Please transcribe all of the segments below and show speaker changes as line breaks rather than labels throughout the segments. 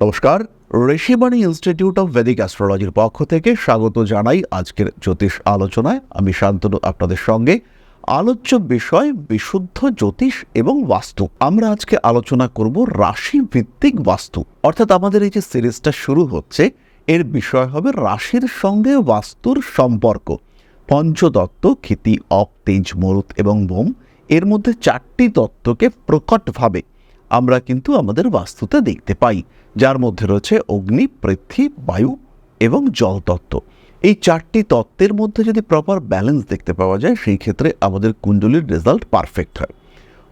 নমস্কার Rishibani institute of Vedic অ্যাস্ট্রোলজির পক্ষ থেকে স্বাগত জানাই আজকের জ্যোতিষ আলোচনায়। আমি শান্তনু আপনাদের সঙ্গে। আলোচ্য বিষয়, বিশুদ্ধ জ্যোতিষ এবং বাস্তু। আমরা আজকে আলোচনা করব রাশি ভিত্তিক বাস্তু। অর্থাৎ আমাদের এই যে সিরিজটা শুরু হচ্ছে, এর বিষয় হবে রাশির সঙ্গে বাস্তুর সম্পর্ক। পঞ্চতত্ত্ব ক্ষিতি, অপ, তেজ, মরুত এবং বোম, এর মধ্যে চারটি তত্ত্বকে প্রকটভাবে আমরা কিন্তু আমাদের বাস্তুতে দেখতে পাই, যার মধ্যে রয়েছে অগ্নি, পৃথ্বী, বায়ু এবং জল তত্ত্ব। এই চারটি তত্ত্বের মধ্যে যদি প্রপার ব্যালেন্স দেখতে পাওয়া যায়, সেই ক্ষেত্রে আমাদের কুণ্ডলীর রেজাল্ট পারফেক্ট হয়।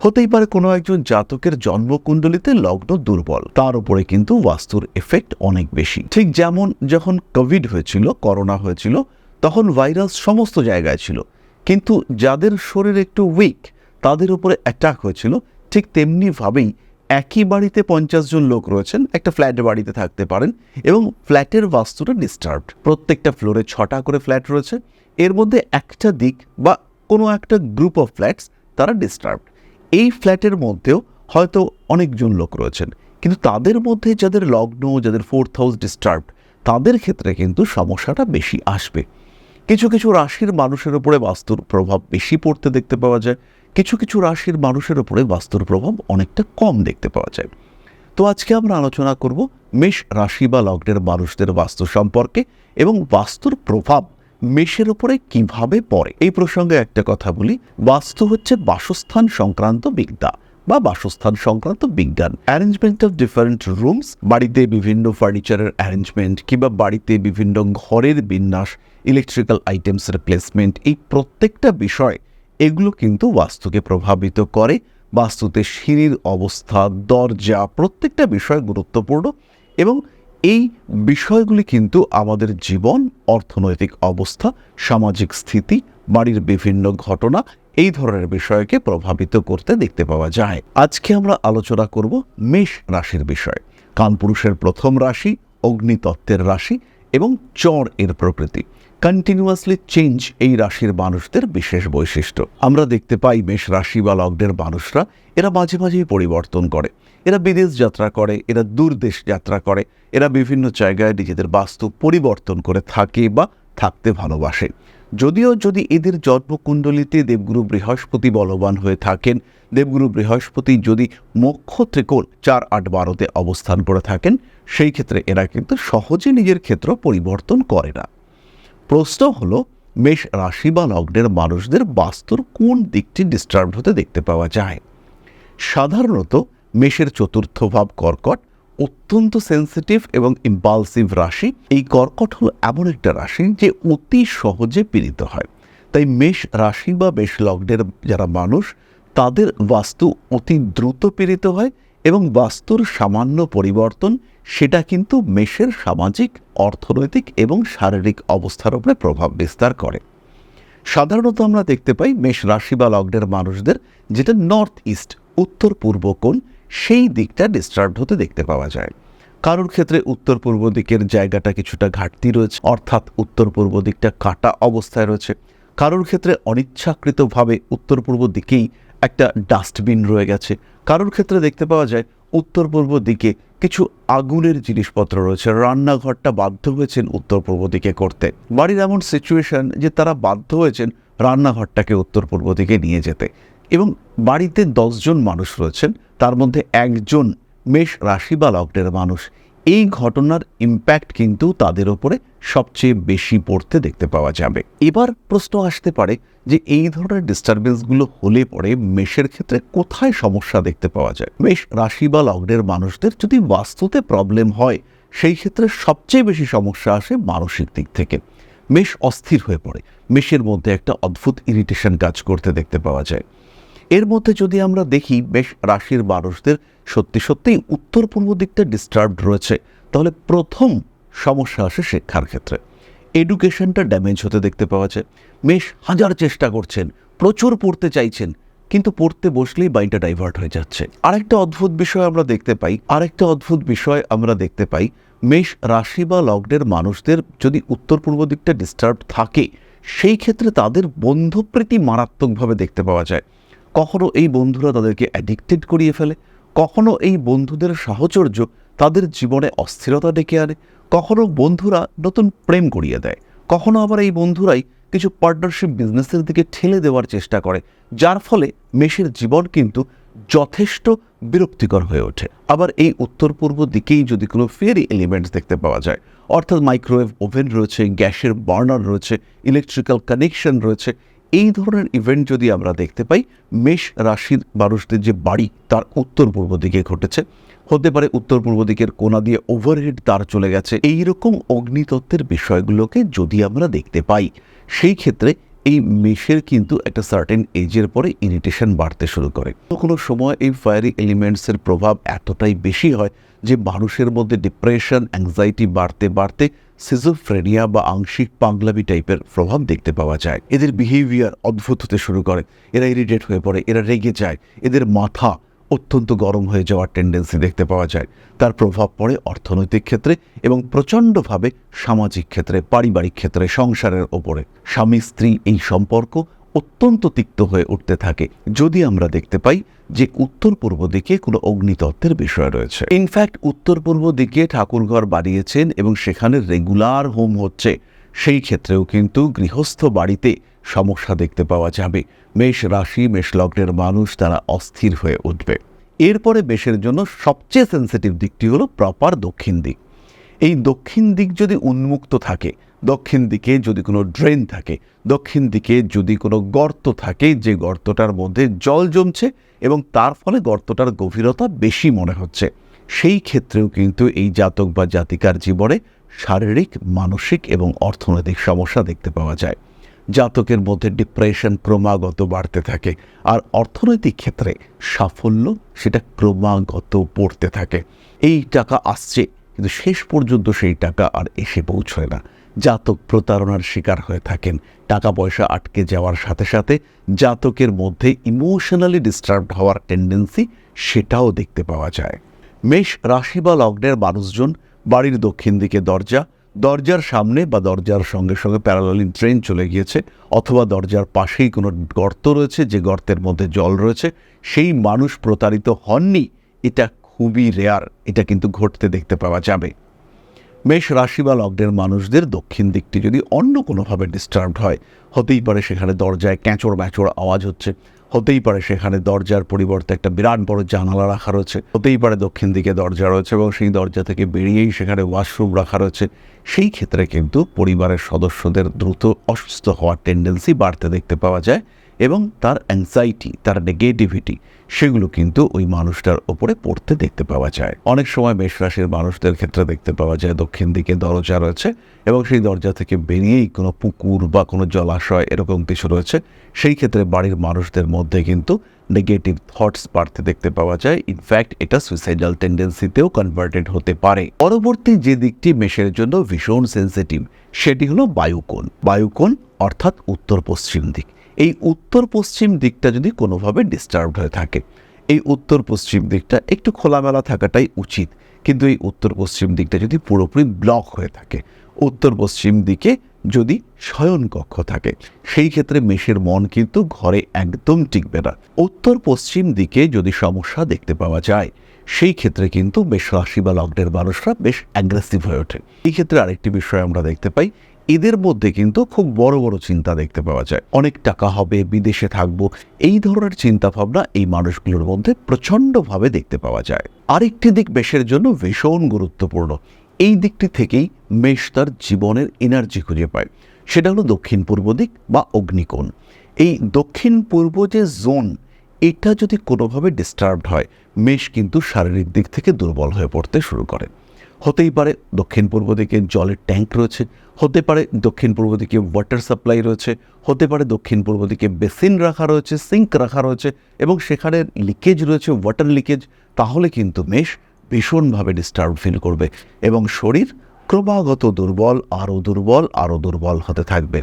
হতেই পারে কোনো একজন জাতকের জন্মকুণ্ডলিতে লগ্ন দুর্বল, তার উপরে কিন্তু বাস্তুর এফেক্ট অনেক বেশি। ঠিক যেমন যখন কোভিড হয়েছিল করোনা হয়েছিল, তখন ভাইরাস সমস্ত জায়গায় ছিল। কিন্তু যাদের শরীর একটু উইক তাদের উপরে অ্যাটাক হয়েছিল, ঠিক তেমনিভাবেই একই বাড়িতে পঞ্চাশ জন লোক রয়েছেন, একটা ফ্ল্যাট বাড়িতে থাকতে পারেন এবং ফ্ল্যাটের বাস্তুটা ডিস্টার্বড প্রত্যেকটা ফ্লোরে ছটা করে ফ্ল্যাট রয়েছে। এর মধ্যে একটা দিক বা কোনো একটা গ্রুপ অফ ফ্ল্যাটস তারা ডিস্টার্বড এই ফ্ল্যাটের মধ্যেও হয়তো অনেকজন লোক রয়েছেন। কিন্তু তাদের মধ্যে যাদের লগ্ন, যাদের ফোর্থ হাউস ডিস্টার্বড তাদের ক্ষেত্রে কিন্তু সমস্যাটা বেশি আসবে। কিছু কিছু রাশির মানুষের উপরে বাস্তুর প্রভাব বেশি পড়তে দেখতে পাওয়া যায়। কিছু কিছু রাশির মানুষের উপরে বাস্তুর প্রভাব অনেকটা কম দেখতে পাওয়া যায়। তো আজকে আমরা আলোচনা করব মেষ রাশি বা লগ্নের মানুষদের বাস্তু সম্পর্কে এবং বাস্তুর প্রভাব মেষের উপরে কীভাবে পড়ে। এই প্রসঙ্গে একটা কথা বলি, বাস্তু হচ্ছে বাসস্থান সংক্রান্ত বিদ্যা বা বাসস্থান সংক্রান্ত বিজ্ঞান। অ্যারেঞ্জমেন্ট অফ ডিফারেন্ট রুমস বাড়িতে বিভিন্ন ফার্নিচারের অ্যারেঞ্জমেন্ট কিংবা বাড়িতে বিভিন্ন ঘরের বিন্যাস ইলেকট্রিক্যাল আইটেমসের প্লেসমেন্ট এই প্রত্যেকটা বিষয় এগুলো কিন্তু বাস্তুকে প্রভাবিত করে। বাস্তুতে সিঁড়ির অবস্থা, দরজা, প্রত্যেকটা বিষয় গুরুত্বপূর্ণ এবং এই বিষয়গুলি কিন্তু আমাদের জীবন, অর্থনৈতিক অবস্থা, সামাজিক স্থিতি, বাড়ির বিভিন্ন ঘটনা এই ধরনের বিষয়কে প্রভাবিত করতে দেখতে পাওয়া যায়। আজকে আমরা আলোচনা করব মেষ রাশির বিষয়। কানপুরুষের প্রথম রাশি, অগ্নিতত্ত্বের রাশি এবং চর এর প্রকৃতি। কন্টিনিউয়াসলি চেঞ্জ এই রাশির মানুষদের বিশেষ বৈশিষ্ট্য। আমরা দেখতে পাই মেষ রাশি বা লগ্নের মানুষরা, এরা মাঝে মাঝেই পরিবর্তন করে। এরা বিদেশ যাত্রা করে, এরা দূর দেশ যাত্রা করে, এরা বিভিন্ন জায়গায় নিজেদের বাস্তু পরিবর্তন করে থাকে বা থাকতে ভালোবাসে। যদিও যদি এদের জন্মকুণ্ডলিতে দেবগুরু বৃহস্পতি বলবান হয়ে থাকেন, দেবগুরু বৃহস্পতি যদি মোক্ষ ত্রিকোণ চার আট বারোতে অবস্থান করে থাকেন, সেই ক্ষেত্রে এরা কিন্তু সহজে নিজের ক্ষেত্র পরিবর্তন করে না। প্রশ্ন হলো, মেষ রাশি বা লগ্নের মানুষদের বাস্তুর কোন দিকটি ডিস্টার্ব হতে দেখতে পাওয়া যায়? সাধারণত মেষের চতুর্থ ভাব কর্কট, অত্যন্ত সেন্সিটিভ এবং ইম্পালসিভ রাশি। এই কর্কট হলো এমন একটা রাশি যে অতি সহজে পীড়িত হয়। তাই মেষ রাশি বা মেষ লগ্নের যারা মানুষ, তাদের বাস্তু অতি দ্রুত পীড়িত হয় এবং বাস্তুর সামান্য পরিবর্তন, সেটা কিন্তু মেষের সামাজিক, অর্থনৈতিক এবং শারীরিক অবস্থার উপরে প্রভাব বিস্তার করে। সাধারণত আমরা দেখতে পাই মেষ রাশি বা লগ্নের মানুষদের, যেটা নর্থ ইস্ট উত্তর পূর্ব কোণ, সেই দিকটা ডিস্টার্ব হতে দেখতে পাওয়া যায়। কারোর ক্ষেত্রে উত্তর পূর্ব দিকের জায়গাটা কিছুটা ঘাটতি রয়েছে, অর্থাৎ উত্তর পূর্ব দিকটা কাটা অবস্থায় রয়েছে। কারোর ক্ষেত্রে অনিচ্ছাকৃতভাবে উত্তর পূর্ব দিকেই একটা ডাস্টবিন রয়ে গেছে কারোর ক্ষেত্রে দেখতে পাওয়া যায়, উত্তর পূর্ব দিকে কিছু আগুনের জিনিসপত্র রয়েছে। রান্নাঘরটা বাধ্য হয়েছেন উত্তর পূর্ব দিকে করতে। বাড়ির এমন সিচুয়েশন যে তারা বাধ্য হয়েছেন রান্নাঘরটাকে উত্তর পূর্ব দিকে নিয়ে যেতে। এবং বাড়িতে দশজন মানুষ রয়েছেন, তার মধ্যে একজন মেষ রাশি বা লগ্নের মানুষ। এই ঘটনার ইম্প্যাক্ট কিন্তু তাদের ওপরে সবচেয়ে বেশি পড়তে দেখতে পাওয়া যাবে। এবার প্রশ্ন আসতে পারে যে এই ধরনের ডিস্টারবেন্সগুলো হলে পরে মেষের ক্ষেত্রে কোথায় সমস্যা দেখতে পাওয়া যায়? মেষ রাশি বা লগ্নের মানুষদের যদি বাস্তুতে প্রবলেম হয়, সেই ক্ষেত্রে সবচেয়ে বেশি সমস্যা আসে মানসিক দিক থেকে। মেষ অস্থির হয়ে পড়ে। মেষের মধ্যে একটা অদ্ভুত ইরিটেশন কাজ করতে দেখতে পাওয়া যায়। এর মধ্যে যদি আমরা দেখি, মেষ রাশির মানুষদের সত্যি সত্যিই উত্তর পূর্ব দিকটা ডিস্টার্বড রয়েছে। তাহলে প্রথম সমস্যা আসে শিক্ষার ক্ষেত্রে। এডুকেশনটা ড্যামেজ হতে দেখতে পাওয়া যায়। মেষ হাজার চেষ্টা করছেন, প্রচুর পড়তে চাইছেন, কিন্তু পড়তে বসলেই বাইনটা ডাইভার্ট হয়ে যাচ্ছে। আরেকটা অদ্ভুত বিষয় আমরা দেখতে পাই, আরেকটা অদ্ভুত বিষয় আমরা দেখতে পাই, মেষ রাশি বা লগ্নের মানুষদের যদি উত্তর পূর্ব দিকটা ডিস্টার্ব থাকে, সেই ক্ষেত্রে তাদের বন্ধুপ্রীতি মারাত্মকভাবে দেখতে পাওয়া যায়। কখনো এই বন্ধুরা তাদেরকে অ্যাডিক্টেড করিয়ে ফেলে, কখনো এই বন্ধুদের সাহচর্য তাদের জীবনে অস্থিরতা ডেকে আনে কখনো বন্ধুরা নতুন প্রেম করিয়ে দেয়, কখনো আবার এই বন্ধুরাই কিছু পার্টনারশিপ বিজনেসের দিকে ঠেলে দেওয়ার চেষ্টা করে, যার ফলে মেষের জীবন কিন্তু যথেষ্ট বিরক্তিকর হয়ে ওঠে। আবার এই উত্তর পূর্ব দিকেই যদি কোনো ফেরি এলিমেন্টস দেখতে পাওয়া যায়, অর্থাৎ মাইক্রোওয়েভ ওভেন রয়েছে, গ্যাসের বার্নার রয়েছে ইলেকট্রিক্যাল কানেকশন রয়েছে, এই ধরনের ইভেন্ট যদি আমরা দেখতে পাই, মেষ রাশির মানুষদের যে বাড়ি, তার উত্তর পূর্ব দিকে ঘটেছে। হতে পারে উত্তর পূর্ব দিকের কোনা দিয়ে ওভারহেড তার চলে গেছে। এই রকম অগ্নিতত্ত্বের বিষয়গুলোকে যদি আমরা দেখতে পাই, সেই ক্ষেত্রে এই মেষের কিন্তু একটা সার্টেন এজের পরে ইরিটেশন বাড়তে শুরু করে। কোনো সময় এই ফায়ারি এলিমেন্টসের প্রভাব এতটাই বেশি হয় যে মানুষের মধ্যে ডিপ্রেশন অ্যাংজাইটি বাড়তে বাড়তে সিজোফ্রেনিয়া বা আংশিক পাগলামি টাইপের প্রভাব দেখতে পাওয়া যায়। এদের বিহেভিয়ার অদ্ভুত হতে শুরু করে। এরা ইরিটেট হয়ে পড়ে, এরা রেগে যায়, এদের মাথা অত্যন্ত গরম হয়ে যাওয়ার টেন্ডেন্সি দেখতে পাওয়া যায়। তার প্রভাব পড়ে অর্থনৈতিক ক্ষেত্রে এবং প্রচণ্ডভাবে সামাজিক ক্ষেত্রে, পারিবারিক ক্ষেত্রে, সংসারের ওপরে। স্বামী, স্ত্রী এই সম্পর্ক অত্যন্ত তিক্ত হয়ে উঠতে থাকে। যদি আমরা দেখতে পাই যে উত্তর পূর্ব দিকে কোনো অগ্নিতত্ত্বের বিষয় রয়েছে। ইনফ্যাক্ট উত্তর পূর্ব দিকে ঠাকুরঘর বাড়িয়েছেন এবং সেখানে রেগুলার হোম হচ্ছে। সেই ক্ষেত্রেও কিন্তু গৃহস্থ বাড়িতে সমস্যা দেখতে পাওয়া যাবে। মেষ রাশি, মেষ লগ্নের মানুষ তারা অস্থির হয়ে উঠবে। এরপরে মেষের জন্য সবচেয়ে সেন্সিটিভ দিকটি হলো প্রপার দক্ষিণ দিক। এই দক্ষিণ দিক যদি উন্মুক্ত থাকে, দক্ষিণ দিকে যদি কোনো ড্রেন থাকে, দক্ষিণ দিকে যদি কোনো গর্ত থাকে, যে গর্তটার মধ্যে জল জমছে এবং তার ফলে গর্তটার গভীরতা বেশি মনে হচ্ছে, সেই ক্ষেত্রেও কিন্তু এই জাতক বা জাতিকার জীবনে শারীরিক, মানসিক এবং অর্থনৈতিক সমস্যা দেখতে পাওয়া যায়। জাতকের মধ্যে ডিপ্রেশন ক্রমাগত বাড়তে থাকে। আর অর্থনৈতিক ক্ষেত্রে সাফল্য সেটা ক্রমাগত পড়তে থাকে। এই টাকা আসছে, কিন্তু শেষ পর্যন্ত সেই টাকা আর এসে পৌঁছয় না। জাতক প্রতারণার শিকার হয়ে থাকেন। টাকা পয়সা আটকে যাওয়ার সাথে সাথে জাতকের মধ্যে ইমোশনালি ডিস্টার্বড হওয়ার টেন্ডেন্সি সেটাও দেখতে পাওয়া যায়। মেষ রাশি বা লগ্নের মানুষজন বাড়ির দক্ষিণ দিকে দরজা দরজার সামনে বা দরজার সঙ্গে সঙ্গে প্যারালালিন ট্রেন চলে গিয়েছে, অথবা দরজার পাশেই কোনো গর্ত রয়েছে, যে গর্তের মধ্যে জল রয়েছে, সেই মানুষ প্রতারিত হননি, এটা খুবই রেয়ার এটা কিন্তু ঘটতে দেখতে পাওয়া যাবে। মেষ রাশি বা লগ্নের মানুষদের দক্ষিণ দিকটি যদি অন্য কোনোভাবে ডিস্টার্বড হয়, হতেই পারে সেখানে দরজায় ক্যাঁচড় ম্যাচড় আওয়াজ হচ্ছে হতেই পারে সেখানে দরজার পরিবর্তে একটা বিরাট বড় জানালা রাখা রয়েছে। হতেই পারে দক্ষিণ দিকে দরজা রয়েছে এবং সেই দরজা থেকে বেরিয়েই সেখানে ওয়াশরুম রাখা রয়েছে। সেই ক্ষেত্রে কিন্তু পরিবারের সদস্যদের দ্রুত অসুস্থ হওয়ার টেন্ডেন্সি বাড়তে দেখতে পাওয়া যায়। এবং তার অ্যাংজাইটি তার নেগেটিভিটি সেগুলো কিন্তু ওই মানুষটার ওপরে পড়তে দেখতে পাওয়া যায়। অনেক সময় মেষ রাশির মানুষদের ক্ষেত্রে দেখতে পাওয়া যায়, দক্ষিণ দিকে দরজা রয়েছে এবং সেই দরজা থেকে বেরিয়েই কোনো পুকুর বা কোনো জলাশয় এরকম কিছু রয়েছে, সেই ক্ষেত্রে বাড়ির মানুষদের মধ্যে কিন্তু নেগেটিভ থটস বাড়তে দেখতে পাওয়া যায়। ইনফ্যাক্ট এটা সুইসাইডাল টেন্ডেন্সিতেও কনভার্টেড হতে পারে। পরবর্তী যে দিকটি মেষের জন্য ভীষণ সেন্সিটিভ সেটি হলো বায়ুকোণ। বায়ুকোণ অর্থাৎ উত্তর পশ্চিম দিক। এই উত্তর পশ্চিম দিকটা যদি কোনোভাবে ডিস্টার্বড হয়ে থাকে, এই উত্তর পশ্চিম দিকটা একটু খোলামেলা থাকাটাই উচিত। কিন্তু এই উত্তর পশ্চিম দিকটা যদি পুরোপুরি ব্লক হয়ে থাকে উত্তর পশ্চিম দিকে যদি শয়নকক্ষ থাকে, সেই ক্ষেত্রে মেষের মন কিন্তু ঘরে একদম টিকবে না। উত্তর পশ্চিম দিকে যদি সমস্যা দেখতে পাওয়া যায়, সেই ক্ষেত্রে কিন্তু বেশ রাশি বা লগ্নের মানুষরা বেশ অ্যাগ্রেসিভ হয়ে ওঠে। এই ক্ষেত্রে আরেকটি বিষয় আমরা দেখতে পাই এদের মধ্যে কিন্তু খুব বড় বড় চিন্তা দেখতে পাওয়া যায়। অনেক টাকা হবে, বিদেশে থাকব। এই ধরনের চিন্তা ভাবনা এই মানুষগুলোর মধ্যে প্রচণ্ডভাবে দেখতে পাওয়া যায়। আরেকটি দিক বেশের জন্য ভীষণ গুরুত্বপূর্ণ। এই দিকটি থেকেই মেষ তার জীবনের এনার্জি খুঁজে পায়। সেটা হলো দক্ষিণ পূর্ব দিক বা অগ্নিকোণ। এই দক্ষিণ পূর্ব যে জোন এটা যদি কোনোভাবে ডিস্টার্বড হয়, মেষ কিন্তু শারীরিক দিক থেকে দুর্বল হয়ে পড়তে শুরু করে। হতেই পারে, দক্ষিণ পূর্ব দিকে জলের ট্যাঙ্ক রয়েছে, হতে পারে দক্ষিণ পূর্ব দিকে ওয়াটার সাপ্লাই রয়েছে, হতে পারে দক্ষিণ পূর্ব দিকে বেসিন রাখা রয়েছে সিঙ্ক রাখা রয়েছে এবং সেখানে লিকেজ রয়েছে ওয়াটার লিকেজ তাহলে কিন্তু মেষ ভীষণভাবে ডিস্টার্ব ফিল করবে এবং শরীর ক্রমাগত দুর্বল, আরও দুর্বল আরও দুর্বল হতে থাকবে।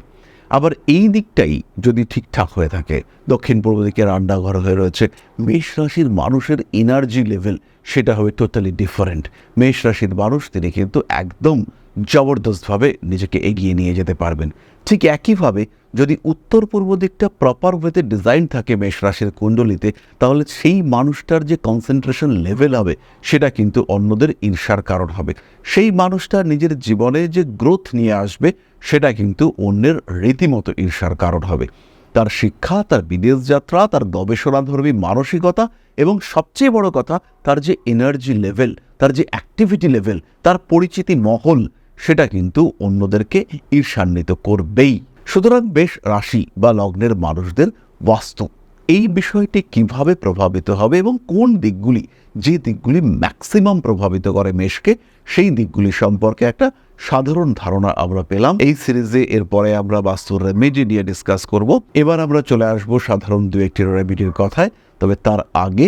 আবার এই দিকটাই যদি ঠিকঠাক হয়ে থাকে, দক্ষিণ পূর্ব দিকে রান্নাঘর হয়ে রয়েছে, মেষ রাশির মানুষের এনার্জি লেভেল সেটা হবে টোটালি ডিফারেন্ট মেষ রাশির মানুষ, তিনি কিন্তু একদম জবরদস্তভাবে নিজেকে এগিয়ে নিয়ে যেতে পারবেন। ঠিক একইভাবে যদি উত্তর পূর্ব দিকটা প্রপার ওয়েতে ডিজাইন থাকে মেষ রাশির কুণ্ডলিতে, তাহলে সেই মানুষটার যে কনসেন্ট্রেশন লেভেল হবে, সেটা কিন্তু অন্যদের ঈর্ষার কারণ হবে। সেই মানুষটা নিজের জীবনে যে গ্রোথ নিয়ে আসবে, সেটা কিন্তু অন্যের রীতিমতো ঈর্ষার কারণ হবে। তার শিক্ষা, তার বিদেশ যাত্রা, তার গবেষণাধর্মী মানসিকতা এবং সবচেয়ে বড় কথা, তার যে এনার্জি লেভেল তার যে অ্যাক্টিভিটি লেভেল তার পরিচিতি মহল সেটা কিন্তু অন্যদেরকে ঈর্ষান্বিত করবেই। সুতরাং বেশ রাশি বা লগ্নের মানুষদের বাস্তব। এই বিষয়টি কীভাবে প্রভাবিত হবে এবং কোন দিকগুলি, যে দিকগুলি ম্যাক্সিমাম প্রভাবিত করে মেষকে, সেই দিকগুলি সম্পর্কে একটা সাধারণ ধারণা আমরা পেলাম। এই সিরিজে এরপরে আমরা বাস্তুর রেমেডি নিয়ে ডিসকাস করব। এবার আমরা চলে আসব সাধারণ দু একটি রেমেডির কথায়, তবে তার আগে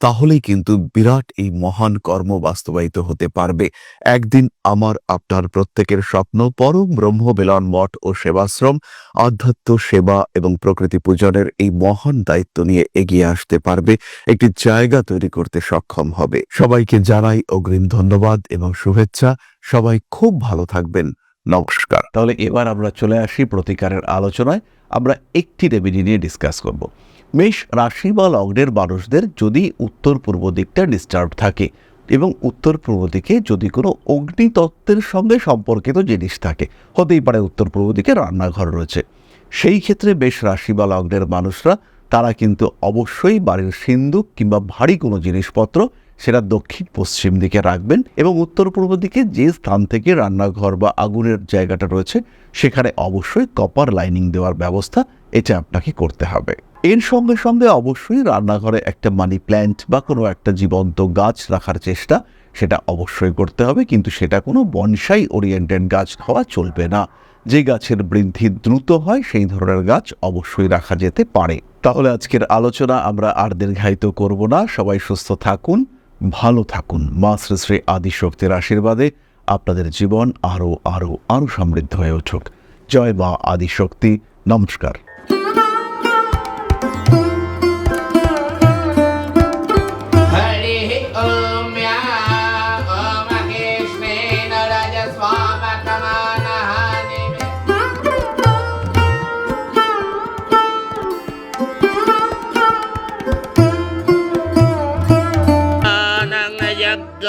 তাহলেই কিন্তু বিরাট এই মহান কর্ম বাস্তবায়িত হতে পারবে। একদিন আমার, আপনার প্রত্যেকের স্বপ্ন পরম ব্রহ্ম বেলন মঠ ও সেবাশ্রম, আধ্যাত্ম সেবা এবং প্রকৃতি পূজনের এই মহান দায়িত্ব নিয়ে এগিয়ে আসতে পারবে। একটি জায়গা তৈরি করতে সক্ষম হবে। সবাইকে জানাই অগ্রিম ধন্যবাদ এবং শুভেচ্ছা। সবাই খুব ভালো থাকবেন। নমস্কার।
তাহলে এবার আমরা চলে আসি প্রতিকারের আলোচনায়। আমরা একটি রেমেডি নিয়ে ডিসকাস করব। মেষ রাশি বা লগ্নের মানুষদের যদি উত্তর পূর্ব দিকটা ডিস্টার্ব থাকে এবং উত্তর পূর্ব দিকে যদি কোনো অগ্নিতত্ত্বের সঙ্গে সম্পর্কিত জিনিস থাকে, হতেই পারে উত্তর পূর্ব দিকে রান্নাঘর রয়েছে। সেই ক্ষেত্রে বেশ রাশি বা লগ্নের মানুষরা, তারা কিন্তু অবশ্যই বাড়ির সিন্দুক কিংবা ভারী কোনো জিনিসপত্র সেটা দক্ষিণ পশ্চিম দিকে রাখবেন এবং উত্তর পূর্ব দিকে যে স্থান থেকে রান্নাঘর বা আগুনের জায়গাটা রয়েছে, সেখানে অবশ্যই কপার লাইনিং দেওয়ার ব্যবস্থা এটা আপনাকে করতে হবে। এর সঙ্গে সঙ্গে অবশ্যই রান্নাঘরে একটা মানি প্ল্যান্ট বা কোনো একটা জীবন্ত গাছ রাখার চেষ্টা, সেটা অবশ্যই করতে হবে। কিন্তু সেটা কোনো বনসাই ওরিয়েন্টেড গাছ হওয়া চলবে না। যে গাছের বৃদ্ধি দ্রুত হয়, সেই ধরনের গাছ অবশ্যই রাখা যেতে পারে। তাহলে আজকের আলোচনা আমরা আর দীর্ঘায়িত করব না। সবাই সুস্থ থাকুন, ভালো থাকুন। মা শ্রী শ্রী আদিশক্তির আশীর্বাদে আপনাদের জীবন আরও আরও আরও সমৃদ্ধ হয়ে উঠুক। জয় মা আদিশক্তি। নমস্কার।